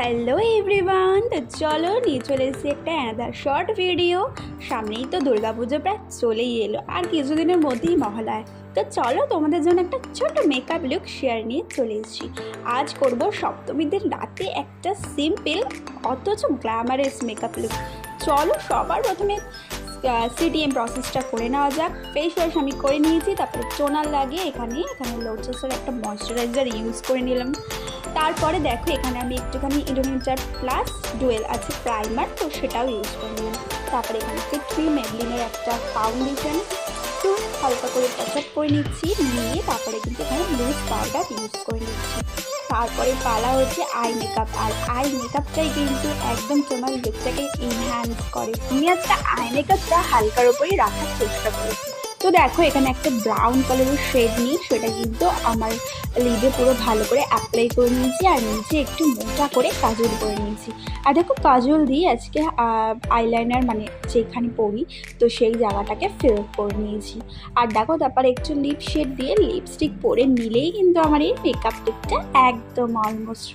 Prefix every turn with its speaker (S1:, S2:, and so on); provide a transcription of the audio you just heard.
S1: Hello everyone তো চলো, নিয়ে চলে এসেছি একটা অ্যানাদার শর্ট ভিডিও সামনেই তো দুর্গা পুজো প্রায় চলেই এলো, আর কিছুদিনের মধ্যেই মহালয়। তো চলো, তোমাদের জন্য একটা ছোট মেকআপ লুক শেয়ার নিয়ে চলে এসেছি। আজ করব সপ্তমীদের রাতে একটা সিম্পল অথচ গ্ল্যামারাস মেকআপ লুক চলো, সবার প্রথমে সিটিএম প্রসেসটা করে নেওয়া যাক। ফেস ওয়াশ আমি করে নিয়েছি, তারপরে টোনার লাগিয়ে এখানে এখানে লোটাসের একটা ময়শ্চারাইজার ইউজ করে নিলাম। তারপরে দেখো, এখানে আমি একটুখানি ইন্ডোমিটার প্লাস ডুয়েল আছে প্রাইমার তো সেটাও ইউজ করে নিলাম। তারপরে এখানে ফিটরি মেবলিনের একটা ফাউন্ডেশন একটু হালকা করে আপ করে নিচ্ছি, নিয়ে তারপরে কিন্তু এখানে লুজ পাউডার ইউজ করে নিচ্ছি। তারপরে পালা হচ্ছে আই মেকআপ। আর আই মেকআপটাই কিন্তু একদম তোমার লুকটাকে ইনহ্যান্স করে। তুমি একটা আই মেকআপটা হালকার ওপরেই রাখার চেষ্টা করেছি। তো দেখো, এখানে একটা ব্রাউন কালারের শেড নিই সেটা কিন্তু আমার লিডে পুরো ভালো করে অ্যাপ্লাই করে নিয়েছি আর নিচে একটু মোটা করে কাজল করে নিয়েছি। আর দেখো, কাজল দিয়ে আজকে আইলাইনার মানে যেখানে পড়ি তো সেই জায়গাটাকে ফিল করে নিয়েছি। আর দেখো, তারপর একটু লিপ শেড দিয়ে লিপস্টিক পরে নিলেই কিন্তু আমার এই মেকআপ লুকটা একদম অলমোস্ট